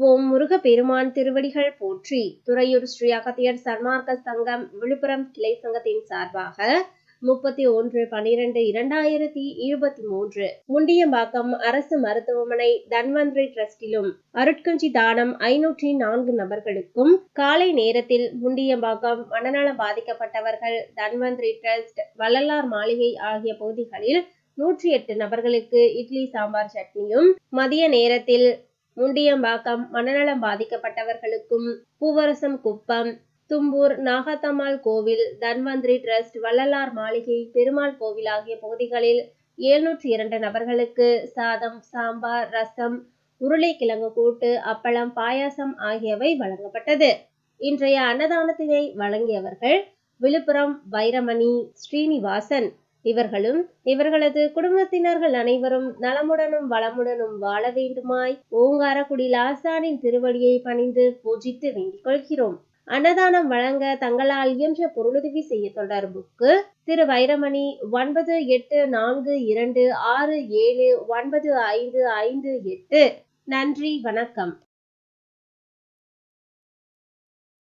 ஓம் முருக பெருமான் திருவடிகள் போற்றி துறையூர் ஸ்ரீ அகத்தியர் சன்மார்க்க சங்கம் விழுப்புரம் கிளை சங்கத்தின் சார்பாக முப்பத்தி ஒன்று பனிரெண்டு இரண்டாயிரத்தி இருபத்தி மூன்று முண்டியம்பாக்கம் அரசு மருத்துவமனை தன்வந்திரி டிரஸ்டிலும் அருட்கஞ்சி தானம் ஐநூற்றி நான்கு நபர்களுக்கும் காலை நேரத்தில் முண்டியம்பாக்கம் மனநலம் பாதிக்கப்பட்டவர்கள் தன்வந்திரி டிரஸ்ட் வள்ளலார் மாளிகை ஆகிய பகுதிகளில் நூற்றி எட்டு நபர்களுக்கு இட்லி சாம்பார் சட்னியும் மதிய நேரத்தில் முண்டியம்பாக்கம் மனநலம் பாதிக்கப்பட்டவர்களுக்கும் பூவரசம் குப்பம் தும்பூர் நாகத்தம்மாள் கோவில் தன்வந்திரி டிரஸ்ட் வள்ளலார் மாளிகை பெருமாள் கோவில் ஆகிய பகுதிகளில் எழுநூற்றி இரண்டு நபர்களுக்கு சாதம் சாம்பார் ரசம் உருளைக்கிழங்கு கூட்டு அப்பளம் பாயாசம் ஆகியவை வழங்கப்பட்டது. இன்றைய அன்னதானத்தினை வழங்கியவர்கள் விழுப்புரம் வைரமணி ஸ்ரீனிவாசன் இவர்களும் இவர்களது குடும்பத்தினர்கள் அனைவரும் நலமுடனும் வளமுடனும் வாழ வேண்டுமாய் ஓங்காரக்குடி லாசானின் திருவடியை பணிந்து பூஜித்து வேண்டிக் கொள்கிறோம். அன்னதானம் வழங்க தங்களால் இயன்ற பொருளுதவி செய்ய தொடர்புக்கு திரு வைரமணி ஒன்பது எட்டு நான்கு இரண்டு ஆறு ஏழு ஒன்பது ஐந்து ஐந்து எட்டு. நன்றி வணக்கம்.